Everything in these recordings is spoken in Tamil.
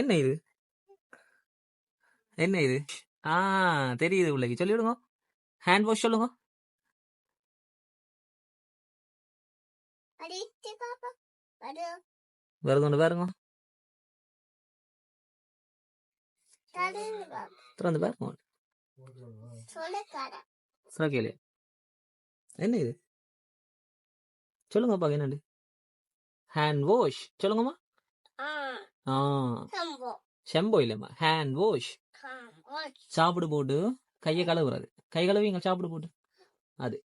என்ன இது? என்ன இது? ஆ தெரியுது உள்ளக்கு. சொல்லி விடுங்க ஹேண்ட் வாஷ் சொல்லுங்க வருதுண்டு பாருங்க. திறந்து பாருங்க. சொல்லக்கார சிறக்கையிலே என்ன இது? சொல்லுங்கப்பா என்னண்டு? ஹேண்ட் வாஷ் சொல்லுங்கம்மா. சம்போ இல்லைம்மா. ஹேண்ட் வாஷ் சாப்பிடு போட்டு கையை கழுவுறது. கை கழுவிங்க சாப்பிடு போட்டு. அது.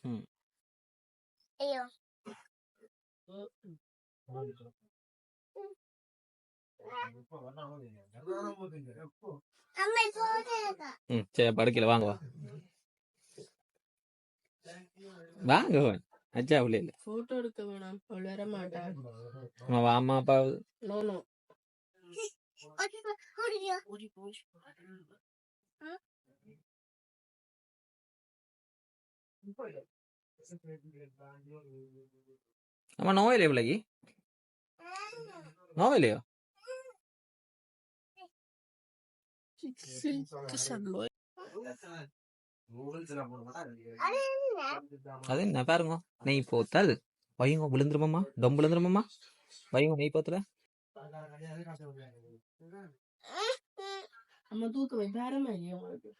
ம். சரி படுக்கல வாங்க வா. வாங்க. അച്ഛാ അവളില്ല ഫോട്ടോ എടുക്ക വേണം. അവൾ വരാൻ മാട്ടാ വാമ്മ അപ്പാവ് നോ നോ. അമ്മ നോവല്ലേ ഇവിളേക്ക് നോവല്ലയോ It's so அது என்ன? அது என்ன? பாருங்க. நெய் போத்தல் வையுங்க விழுந்துருமாம்மா. டொம்பு விழுந்துருமாம்மா. வையுங்க நெய் போத்துல. நம்ம தூக்க வை. பேரமே இல்லையா உங்களுக்கு.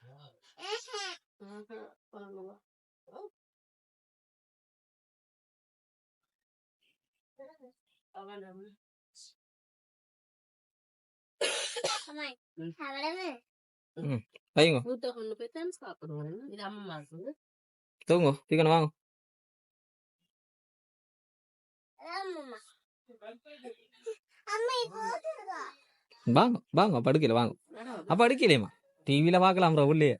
நம்ம அம்மா அவளமே வையுங்க மூத்த கொண்டு போய் தான் சாப்பிடுவோம் இது அம்மா இருக்குது தூங்க சீக்கிரம் வாங்க அம்மா அம்மா போடுங்க வாங்க படுக்கல வாங்க. அப்ப அடிக்கலையம்மா டிவியில பார்க்கலாம் உள்ளே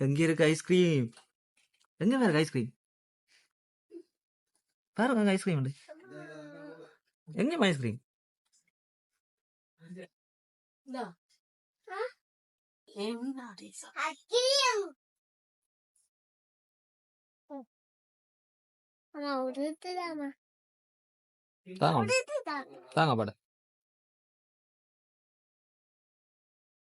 எங்க இருக்கு ஐஸ்கிரீம் எங்க வேற ஐஸ்கிரீம் பாருங்க ஐஸ்கிரீம் உண்டு எங்க ஐஸ்கிரீம் இந்தா. என்னடி சா- அக்கிரியம் அம்மா உடுத்துதாமா தாங்க உடுத்துதாமா தாங்க பட